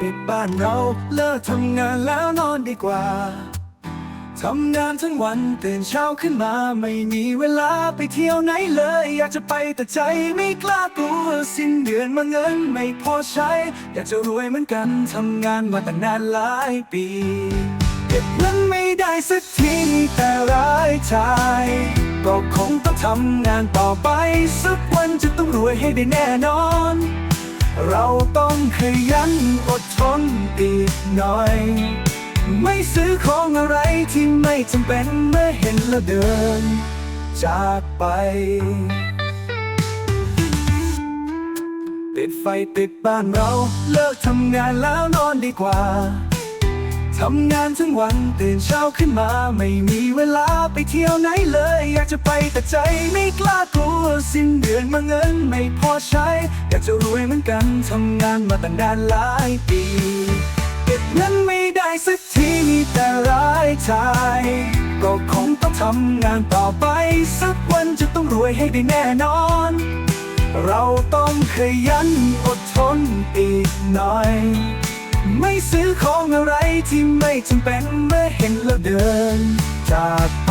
ปิดบ้านเรา เลิกทำงานแล้วนอนดีกว่า ทำงานทั้งวันตื่นเช้าขึ้นมา ไม่มีเวลาไปเที่ยวไหนเลย อยากจะไปแต่ใจไม่กล้ากลัวสิ้นเดือนมาเงินไม่พอใช้ อยากจะรวยเหมือนกัน ทำงานมาตั้งนานหลายปีเก็บเงินไม่ได้สักทีแต่รายจ่ายก็คงต้องทำงานต่อไป สักวันจะต้องรวยให้ได้แน่นอน เราต้องขยัน อีกหน่อย ไม่ซื้อของอะไรที่ไม่จำเป็นเมื่อเห็นแล้วเดิน จากไปปิดไฟปิดบ้านเราเลิกทำงานแล้วนอนดีกว่าทำงานทั้งวันตื่นเช้าขึ้นมา ไม่มีเวลาไปเที่ยวไหนเลย อยากจะไปแต่ใจไม่กล้ากลัวสิ้นเดือนมาเงินไม่พอใช้ อยากจะรวยเหมือนกันทำงานมาตั้งนานหลายปีำงานต่อไป สักวันจะต้องรวยให้ได้แน่นอน เราต้องขยันอดทนอีกหน่อย ไม่ซื้อของอะไรที่ไม่จำเป็นเมื่อเห็นแล้วเดิน จากไป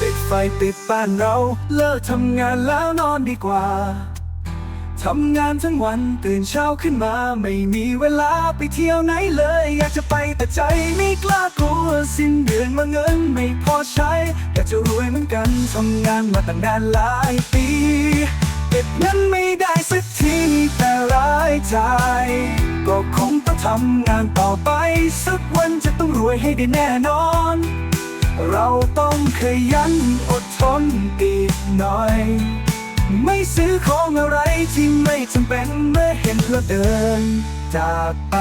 ปิดไฟปิดบ้านเรา เลิกทำงานแล้วนอนดีกว่า ทำงานทั้งวันตื่นเช้าขึ้นมา ไม่มีเวลาไปเที่ยวไหนเลย อยากจะไปแต่ใจไม่กล้ากลัวสิ้นเดือนมาเงินไม่พอใช้ อยากจะรวยเหมือนกันทำงานมาตั้งนานหลายปีเก็บเงินไม่ได้สักทีแต่รายจ่ายก็คงต้องทำงานต่อไป สักวันจะต้องรวยให้ได้แน่นอน เราต้องขยันอดทนอีกหน่อย ไม่ซื้อของอะไร ที่ไม่จำเป็นเมื่อเห็นเพื่อเดินจากไป